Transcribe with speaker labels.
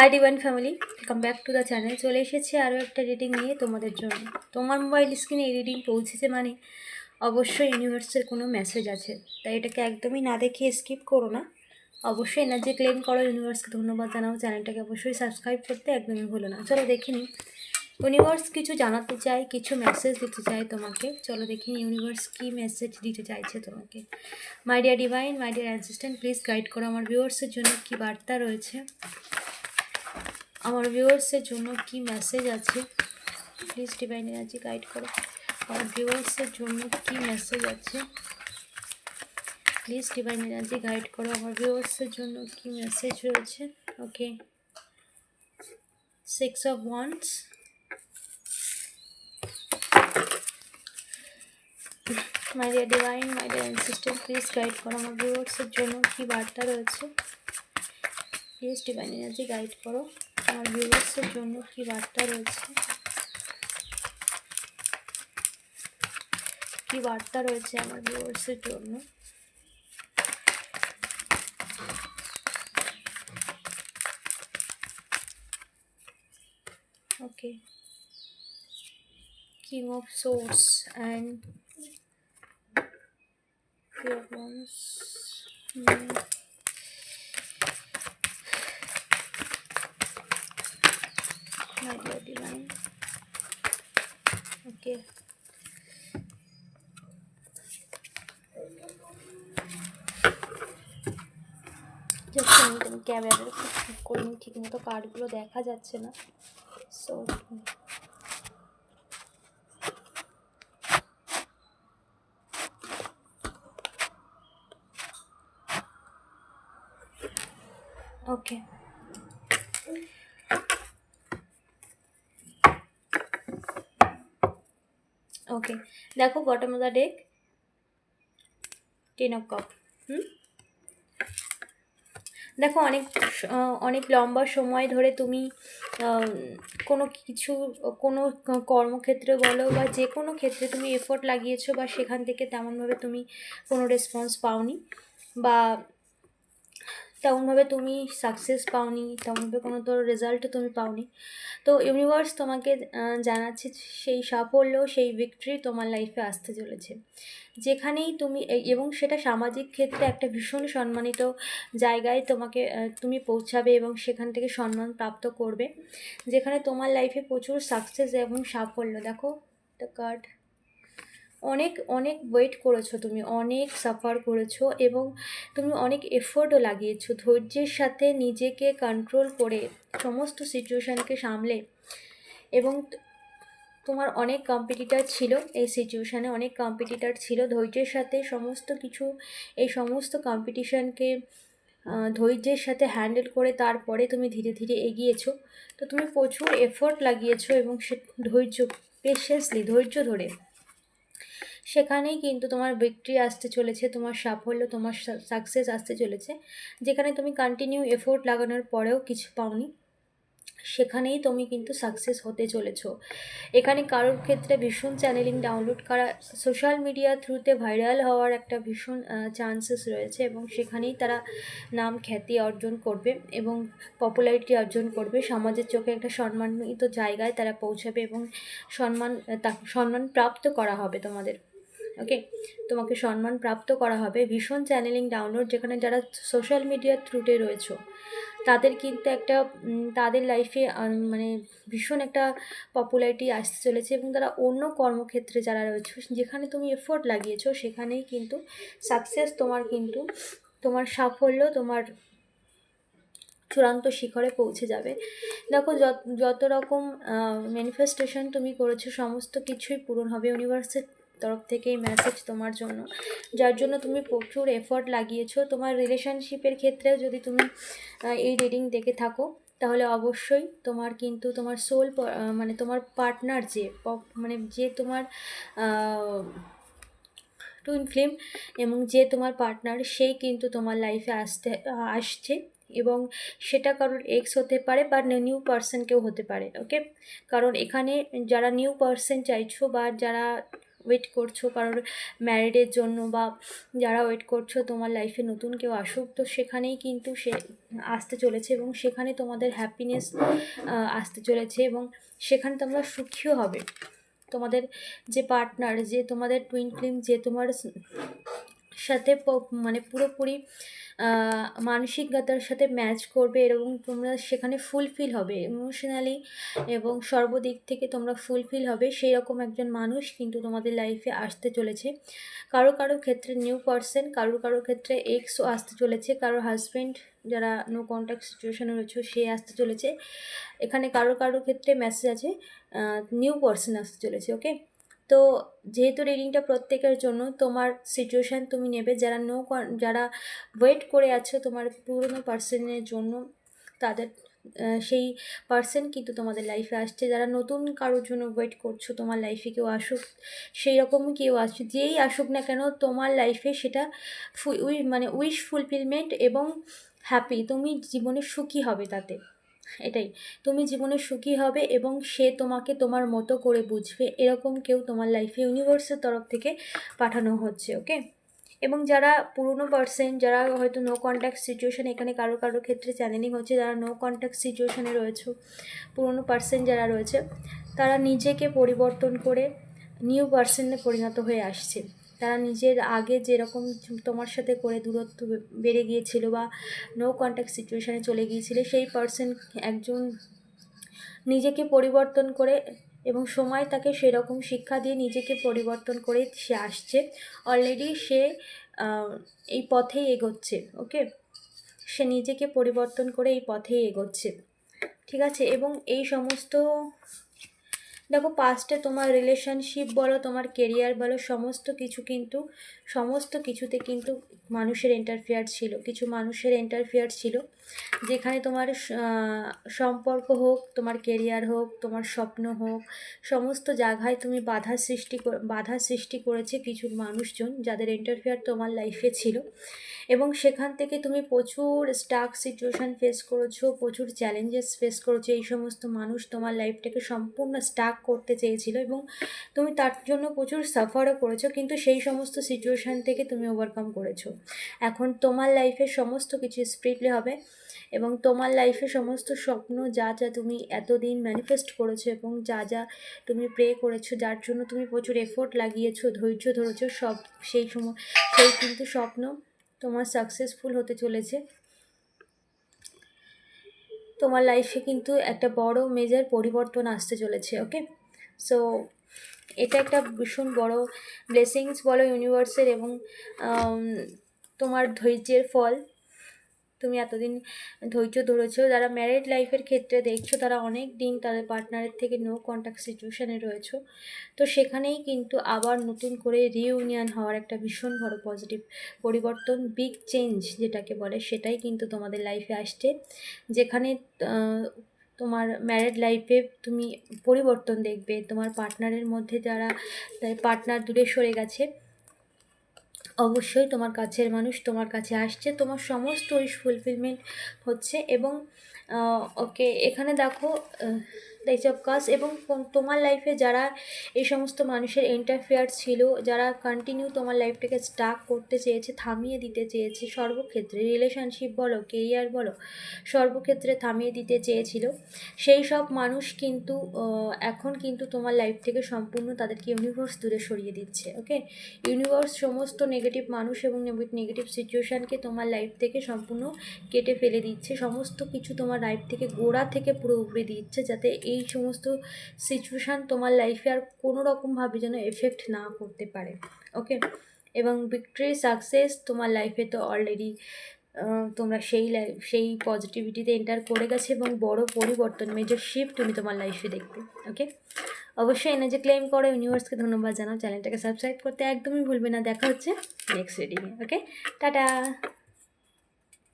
Speaker 1: Hi divine family welcome back to the channel চলে এসেছে আরও একটা রিডিং নিয়ে তোমাদের জন্য। তোমার মোবাইল স্ক্রিনে এই রিডিং পৌঁছেছে মানে অবশ্যই ইউনিভার্সের কোনো মেসেজ আছে। তাই এটাকে একদমই না দেখে স্কিপ করো না। অবশ্যই এনার্জি ক্লেম করো ইউনিভার্সকে ধন্যবাদ জানাও। চ্যানেলটাকে অবশ্যই সাবস্ক্রাইব করতে একদমই ভুলো না। চলো দেখে নিই। ইউনিভার্স কিছু জানাতে চায় কিছু মেসেজ দিতে চায় তোমাকে। চলো দেখি ইউনিভার্স কী মেসেজ দিতে চাইছে তোমাকে। My dear divine my dear assistant please guide করো আমার ভিউয়ার্সের জন্য কী বার্তা রয়েছে। আমার ভিউয়ার্সের জন্য কি মেসেজ আছে? প্লিজ ডিভাইন এনার্জি গাইড করো। আমার ভিউয়ার্সের জন্য কি মেসেজ আছে? প্লিজ ডিভাইন এনার্জি গাইড করো। আমার ভিউয়ার্সের জন্য কি মেসেজ রয়েছে? Okay six of once my dear divine my dear assistant please guide করো। আমার ভিউয়ার্সের জন্য কি বার্তা রয়েছে? প্লিজ ডিভাইন এনার্জি গাইড করো। আমার ভিউয়ার্সের জন্য কি বার্তা রয়েছে? কি বার্তা রয়েছে আমার ভিউয়ার্সের জন্য? Okay. King of source and my dear just আমি তুমি ক্যামেরাটা একটু ঠিক করে নিই ঠিক মতো কার্ডগুলো দেখা যাচ্ছে না সো ওকে ওকে দেখো bottom of the deck ten of cup hmm? দেখো অনেক অনেক লম্বা সময় ধরে তুমি কোনো কিছু, কোনো কর্মক্ষেত্রে বলো বা যে কোনো ক্ষেত্রে তুমি এফোর্ট লাগিয়েছো বা সেখান থেকে তেমনভাবে তুমি কোনো রেসপন্স পাওনি বা তেমনভাবে তুমি সাকসেস পাওনি, তেমনভাবে কোনো তোর রেজাল্ট তুমি পাওনি। তো ইউনিভার্স তোমাকে জানাচ্ছে সেই সাফল্য, সেই ভিক্টরি তোমার লাইফে আসতে চলেছে। যেখানেই তুমি এবং সেটা সামাজিক ক্ষেত্রে একটা ভীষণ সম্মানিত জায়গায় তোমাকে তুমি পৌঁছাবে এবং সেখান থেকে সম্মান প্রাপ্ত করবে। যেখানে তোমার লাইফে প্রচুর সাকসেস এবং সাফল্য। দেখো দ্য কার্ড অনেক অনেক ওয়েট করেছ তুমি, অনেক সাফার করেছ এবং তুমি অনেক এফোর্টও লাগিয়েছো। ধৈর্যের সাথে নিজেকে কন্ট্রোল করে সমস্ত সিচুয়েশানকে সামলে এবং তোমার অনেক কম্পিটিটার ছিল এই সিচুয়েশানে অনেক কম্পিটিটার ছিল। ধৈর্যের সাথে সমস্ত কিছু, এই সমস্ত কম্পিটিশানকে ধৈর্যের সাথে হ্যান্ডেল করে তারপরে তুমি ধীরে ধীরে এগিয়েছো। তো তুমি প্রচুর এফোর্ট লাগিয়েছো এবং সে, ধৈর্য পেশেন্সলি ধৈর্য ধরে সেখানেই কিন্তু তোমার ভিক্টরি আসতে চলেছে, তোমার সাফল্য, তোমার সাকসেস আসতে চলেছে। যেখানে তুমি কন্টিনিউ এফোর্ট লাগানোর পরেও কিছু পাওনি, সেখানেই তুমি কিন্তু সাকসেস হতে চলেছ। এখানে কারোর ক্ষেত্রে ভীষণ চ্যানেলিং ডাউনলোড করা সোশ্যাল মিডিয়া থ্রুতে ভাইরাল হওয়ার একটা ভীষণ চান্সেস রয়েছে এবং সেখানেই তারা নাম খ্যাতি অর্জন করবে এবং পপুলারিটি অর্জন করবে। সমাজের চোখে একটা সম্মানিত জায়গায় তারা পৌঁছাবে এবং সম্মান সম্মান প্রাপ্ত করা হবে তোমাদের। ওকে তোমাকে সম্মান প্রাপ্ত করা হবে। ভীষণ চ্যানেলিং ডাউনলোড যেখানে যারা সোশ্যাল মিডিয়ার থ্রুতে রয়েছো, তাদের কিন্তু একটা তাদের লাইফে মানে ভীষণ একটা পপুলারিটি আসতে চলেছে এবং তারা অন্য কর্মক্ষেত্রে যারা রয়েছে, যেখানে তুমি এফোর্ট লাগিয়েছো, সেখানেই কিন্তু সাকসেস তোমার কিন্তু, তোমার সাফল্য তোমার চূড়ান্ত শিখরে পৌঁছে যাবে। দেখো, যত যত রকম ম্যানিফেস্টেশন তুমি করেছ, সমস্ত কিছুই পূরণ হবে। ইউনিভার্সের তরফ থেকে এই মেসেজ তোমার জন্য। যার জন্য তুমি প্রচুর এফোর্ট লাগিয়েছো। তোমার রিলেশনশিপের ক্ষেত্রেও যদি তুমি এই রিডিং দেখে থাকো, তাহলে অবশ্যই তোমার কিন্তু তোমার সোল মানে তোমার পার্টনার যে মানে যে তোমার টুইন ফিল্ম এবং যে তোমার পার্টনার সেই কিন্তু তোমার লাইফে আসতে, আসছে এবং সেটা কারোর এক্স হতে পারে বা নিউ পার্সন কেউ হতে পারে ওকে কারণ এখানে যারা নিউ পার্সন চাইছো বা যারা ওয়েট করছ, কারোর ম্যারিডের জন্য বা যারা ওয়েট করছ, তোমার লাইফে নতুন কেউ আসুক, তো সেখানেই কিন্তু সে আসতে চলেছে এবং সেখানে তোমাদের হ্যাপিনেস আসতে চলেছে এবং সেখানে তোমরা সুখীও হবে। তোমাদের যে পার্টনার যে তোমাদের টুইন ফিল্ম যে তোমার সাথে মানে পুরোপুরি মানসিকতার সাথে ম্যাচ করবে এরকম তোমরা সেখানে ফুলফিল হবে। ইমোশনালি এবং সর্বদিক থেকে তোমরা ফুলফিল হবে সেই রকম একজন মানুষ কিন্তু তোমাদের লাইফে আসতে চলেছে। কারও কারও ক্ষেত্রে নিউ পার্সন কারও কারও ক্ষেত্রে এক্সও আসতে চলেছে। কারও হাজব্যান্ড যারা নো কন্ট্যাক্ট সিচুয়েশনে রয়েছে, সে আসতে চলেছে। এখানে কারও কারও ক্ষেত্রে মেসেজ আছে নিউ পার্সন আসতে চলেছে ওকে তো যেহেতু রিডিংটা প্রত্যেকের জন্য, তোমার সিচুয়েশান তুমি নেবে, যারা নো যারা ওয়েট করে আছো তোমার পুরনো পার্সনের জন্য, তাদের সেই পার্সন কিন্তু তোমাদের লাইফে আসছে। যারা নতুন কারোর জন্য ওয়েট করছ, তোমার লাইফে কেউ আসুক, সেই রকম কেউ আসছে। যেই আসুক না কেন, তোমার লাইফে সেটা উই মানে উইশ ফুলফিলমেন্ট এবং হ্যাপি তুমি জীবনে সুখী হবে তাতে। এটাই। তুমি জীবনে সুখী হবে এবং সে তোমাকে তোমার মতো করে বুঝবে। এরকম কেউ তোমার লাইফে ইউনিভার্সের তরফ থেকে পাঠানো হচ্ছে ওকে এবং যারা পুরনো পার্সেন যারা হয়তো নো কন্ট্যাক্ট সিচুয়েশান এখানে কারও কারও ক্ষেত্রে চ্যানেলিং হচ্ছে, যারা নো কন্ট্যাক্ট সিচুয়েশানে রয়েছে, পুরনো পার্সেন যারা রয়েছে, তারা নিজেকে পরিবর্তন করে নিউ পার্সনে পরিণত হয়ে আসছে। তারা নিজের আগে যেরকম তোমার সাথে করে দূরত্ব বেড়ে গিয়েছিল বা নো কন্ট্যাক্ট সিচুয়েশানে চলে গিয়েছিলে, সেই পার্সন একজন নিজেকে পরিবর্তন করে এবং সময় তাকে সেরকম শিক্ষা দিয়ে নিজেকে পরিবর্তন করে সে আসছে। অলরেডি সে এই পথেই এগোচ্ছে ওকে সে নিজেকে পরিবর্তন করে এই পথেই এগোচ্ছে, ঠিক আছে? এবং এই সমস্ত দেখো পাস্টে তোমার রিলেশনশিপ বলো, তোমার কেরিয়ার বলো, সমস্ত কিছু কিন্তু, সমস্ত কিছুতে কিন্তু মানুষের এন্টারফেয়ার ছিল, কিছু মানুষের এন্টারফেয়ার ছিল। যেখানে তোমার সম্পর্ক হোক, তোমার কেরিয়ার হোক, তোমার স্বপ্ন হোক, সমস্ত জায়গায় তুমি বাধা সৃষ্টি বাধা সৃষ্টি করেছে কিছু মানুষজন যাদের ইন্টারফেয়ার তোমার লাইফে ছিল। এবং সেখান থেকে তুমি প্রচুর স্টাক সিচুয়েশান ফেস করেছ, প্রচুর চ্যালেঞ্জেস ফেস করেছ। এই সমস্ত মানুষ তোমার লাইফটাকে সম্পূর্ণ স্টাক করতে চেয়েছিল এবং তুমি তার জন্য প্রচুর সাফারও করেছ, কিন্তু সেই সমস্ত সিচুয়েশান থেকে তুমি ওভারকাম করেছ। এখন তোমার লাইফে সমস্ত কিছু স্প্রিটলি হবে। এবং তোমার লাইফে সমস্ত স্বপ্ন, যা যা তুমি এতদিন ম্যানিফেস্ট করেছ এবং যা যা তুমি প্রে করেছ, যার জন্য তুমি প্রচুর এফোর্ট লাগিয়েছো, ধৈর্য ধরেছো, সব সেই সময় সেই কিন্তু স্বপ্ন তোমার সাকসেসফুল হতে চলেছে। তোমার লাইফে কিন্তু একটা বড় মেজার পরিবর্তন আসতে চলেছে ওকে সো এটা একটা ভীষণ বড় ব্লেসিংস বলো ইউনিভার্সের এবং তোমার ধৈর্যের ফল। তুমি এতদিন ধৈর্য ধরেছো, যারা ম্যারিড লাইফের ক্ষেত্রে দেখছ, তারা অনেক দিন তাদের পার্টনারের থেকে নো কন্ট্যাক্ট সিচুয়েশানে রয়েছো। তো সেখানেই কিন্তু আবার নতুন করে রিউনিয়ন হওয়ার একটা ভীষণ বড় পজিটিভ পরিবর্তন বিগ চেঞ্জ যেটাকে বলে, সেটাই কিন্তু তোমাদের লাইফে আসছে। যেখানে তোমার ম্যারিড লাইফে তুমি পরিবর্তন দেখবে, তোমার পার্টনারের মধ্যে যারা পার্টনার দূরে সরে গেছে। অবশ্যই তোমার কাছের মানুষ তোমার কাছে আসছে। তোমার সমস্ত ফুলফিলমেন্ট হচ্ছে এবং ওকে এখানে দেখো অফ কাজ এবং তোমার লাইফে যারা এই সমস্ত মানুষের ইন্টারফেয়ার ছিল, যারা কন্টিনিউ তোমার লাইফটাকে স্টাক করতে চেয়েছে, থামিয়ে দিতে চেয়েছে, সর্বক্ষেত্রে রিলেশনশিপ বলো কেরিয়ার বলো, সর্বক্ষেত্রে থামিয়ে দিতে চেয়েছিল, সেই সব মানুষ কিন্তু এখন কিন্তু তোমার লাইফ থেকে সম্পূর্ণ তাদেরকে ইউনিভার্স দূরে সরিয়ে দিচ্ছে ওকে ইউনিভার্স সমস্ত নেগেটিভ মানুষ এবং নেগেটিভ সিচুয়েশানকে তোমার লাইফ থেকে সম্পূর্ণ কেটে ফেলে দিচ্ছে, সমস্ত কিছু তোমার লাইফ থেকে গোড়া থেকে পুরো উপড়ে দিচ্ছে, যাতে এই সমস্ত সিচুয়েশান তোমার লাইফে আর কোনো রকমভাবে যেন এফেক্ট না করতে পারে ওকে এবং ভিক্টরি সাকসেস তোমার লাইফে তো অলরেডি তোমরা সেই লাইফ সেই পজিটিভিটিতে এন্টার করে গেছে এবং বড় পরিবর্তন মেজর শিফট তুমি তোমার লাইফে দেখবে ওকে অবশ্যই এনার্জি ক্লেম করো ইউনিভার্সকে ধন্যবাদ জানাও চ্যানেলটাকে সাবস্ক্রাইব করতে একদমই ভুলবে না, দেখা হচ্ছে নেক্সট রিডিংয়ে ওকে টাটা!